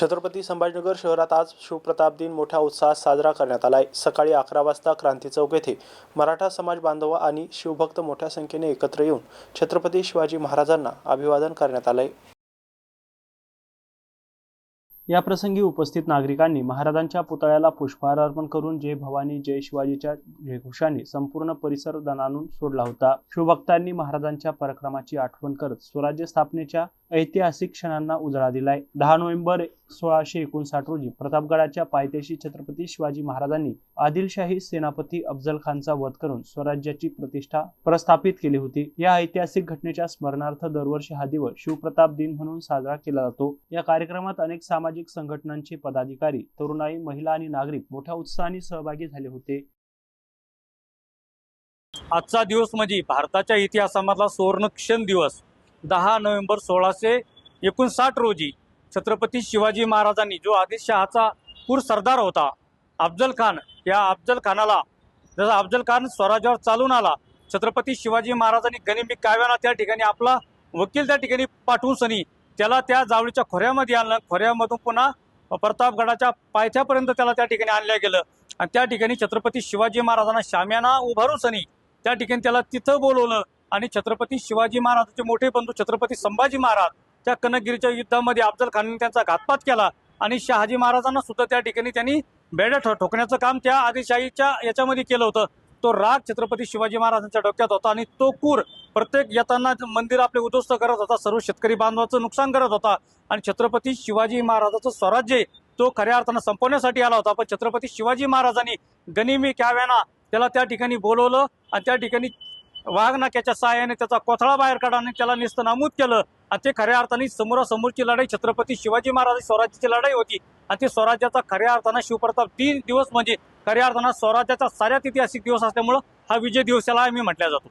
छत्रपती संभाजीनगर शहरात आज शिवप्रताप दिन मोठ्या उत्साहात साजरा करण्यात आलाय. सकाळी अकरा वाजता क्रांती चौक येथे मराठा समाज बांधव आणि शिवभक्त मोठ्या संख्येने एकत्र येऊन छत्रपती शिवाजी महाराजांना अभिवादन करण्यात आलंय. या प्रसंगी उपस्थित नागरिकांनी महाराजांच्या पुतळ्याला पुष्पहार अर्पण करून जय भवानी जय शिवाजीच्या जयघोषाने संपूर्ण परिसर दणानून सोडला होता. शिवभक्तांनी महाराजांच्या पराक्रमाची आठवण करत स्वराज्य स्थापनेच्या ऐतिहासिक क्षणांना उजाळा दिलाय. दहा नोव्हेंबर सोळाशे एकोणसाठ रोजी प्रतापगडाच्या पायथ्याशी छत्रपती शिवाजी महाराजांनी आदिलशाही सेनापती अफजल खानचा वध करून स्वराज्याची प्रतिष्ठा प्रस्थापित केली होती. या ऐतिहासिक घटनेच्या स्मरणार्थ दरवर्षी हा दिवस शिवप्रताप दिन म्हणून साजरा केला जातो. या कार्यक्रमात अनेक सामाजिक संघटनांचे पदाधिकारी तरुणाई महिला आणि नागरिक मोठ्या उत्साहाने सहभागी झाले होते. आजचा दिवस म्हणजे भारताच्या इतिहासामधला सुवर्णक्षण दिवस. दहा नोव्हेंबर सोळाशे एकोणसाठ रोजी छत्रपती शिवाजी महाराजांनी जो आदिलशहाचा पूर सरदार होता अफजल खान या अफजल खानाला जसा अफजल खान स्वराज्यावर चालून आला छत्रपती शिवाजी महाराजांनी गनिमी काव्याला त्या ठिकाणी आपला वकील त्या ठिकाणी पाठवून सनी त्याला त्या जावळीच्या खोऱ्यामध्ये आणलं. खोऱ्यामधून पुन्हा प्रतापगडाच्या पायथ्यापर्यंत त्याला त्या ठिकाणी आणलं गेलं. आणि त्या ठिकाणी छत्रपती शिवाजी महाराजांना शाम्याना उभारून सनी त्या ठिकाणी त्याला तिथं बोलवलं. आणि छत्रपती शिवाजी महाराजांचे मोठे बंधू छत्रपती संभाजी महाराज त्या कनकगिरीच्या युद्धामध्ये अफजल खानने त्यांचा घातपात केला आणि शहाजी महाराजांना सुद्धा त्या ठिकाणी त्यांनी बेड्या ठो- ठोकण्याचं काम त्या आदिशाहीच्या याच्यामध्ये केलं होतं. तो राग छत्रपती शिवाजी महाराजांच्या डोक्यात होता आणि तो कूर प्रत्येक येताना मंदिर आपले उद्ध्वस्त करत होता सर्व शेतकरी बांधवाचं नुकसान करत होता आणि छत्रपती शिवाजी महाराजाचं स्वराज्य तो खऱ्या अर्थानं संपवण्यासाठी आला होता. पण छत्रपती शिवाजी महाराजांनी गनिमी क्याव्याना त्याला त्या ठिकाणी बोलवलं आणि त्या ठिकाणी वाघनाक्याच्या सहाय्याने त्याचा कोथळा बाहेर काढा आणि त्याला निस्त नामूद केलं. आणि ते खऱ्या अर्थाने समोरासमोरची लढाई छत्रपती शिवाजी महाराज स्वराज्याची लढाई होती. आणि ती स्वराज्याचा खऱ्या अर्थानं शिवप्रताप तीन दिवस म्हणजे खऱ्या अर्थानं स्वराज्याचा साऱ्यात ऐतिहासिक दिवस असल्यामुळं हा विजय दिवसाला आम्ही म्हटल्या जातो.